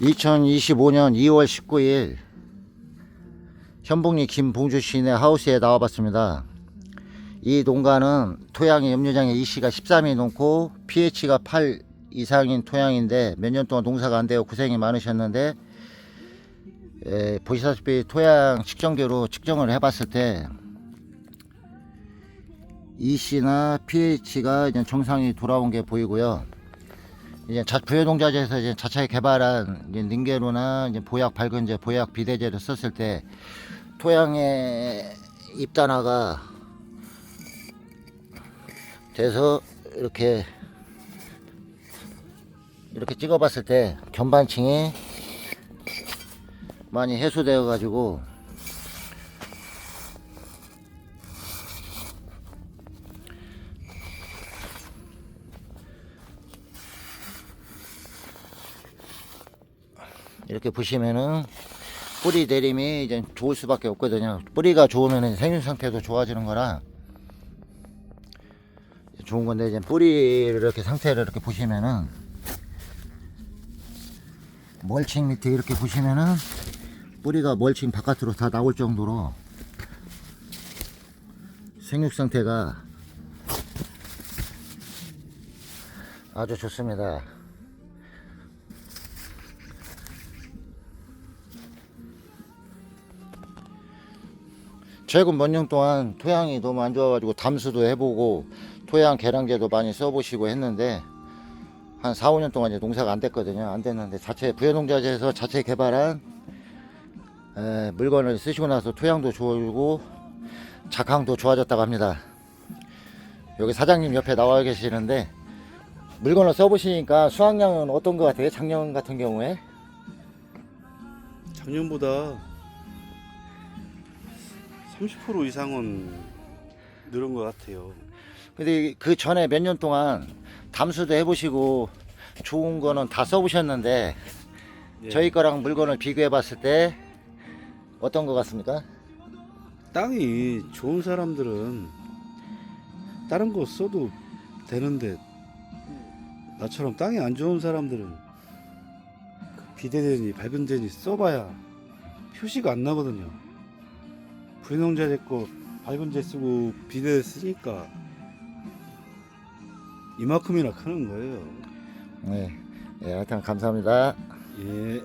2025년 2월 19일 현봉리 김봉주 시인의 하우스에 나와봤습니다. 이 농가는 토양의 염류장에 이씨가 13이 넘고 pH가 8 이상인 토양인데 몇 년 동안 농사가 안 되어 고생이 많으셨는데 에, 보시다시피 토양 측정기로 측정을 해봤을 때 EC나 pH가 정상이 돌아온 게 보이고요. 이제 자, 부여농자재에서 이제 자체 개발한 이제 링게로나 이제 보약 밝은제, 보약 비대제를 썼을 때 토양의 잎단화가 돼서 이렇게 이렇게 찍어봤을 때 견반층이 많이 해소되어 가지고 이렇게 보시면은 뿌리 내림이 이제 좋을 수밖에 없거든요. 뿌리가 좋으면 생육 상태도 좋아지는 거라 좋은 건데 이제 뿌리를 이렇게 상태를 이렇게 보시면은 멀칭 밑에 이렇게 보시면은 뿌리가 멀칭 바깥으로 다 나올 정도로 생육 상태가 아주 좋습니다. 최근 몇 년 동안 토양이 너무 안 좋아가지고 담수도 해보고 토양 개량제도 많이 써보시고 했는데 한 4, 5년 동안 이제 농사가 안 됐거든요. 안 됐는데 자체 부여농자재에서 자체 개발한 에, 물건을 쓰시고 나서 토양도 좋고 작황도 좋아졌다고 합니다. 여기 사장님 옆에 나와 계시는데 물건을 써보시니까 수확량은 어떤 것 같아요? 작년 같은 경우에? 작년보다 30% 이상은 늘은 것 같아요. 근데 그 전에 몇 년 동안 담수도 해보시고 좋은 거는 다 써보셨는데 예. 저희 거랑 물건을 비교해 봤을 때 어떤 것 같습니까? 땅이 좋은 사람들은 다른 거 써도 되는데 나처럼 땅이 안 좋은 사람들은 그 비대대니 밝은 데니 써봐야 표시가 안 나거든요. 부농자재 거 밝은 데 쓰고 비대대 쓰니까 이만큼이나 크는 거예요. 네, 네 하여튼 감사합니다. 예.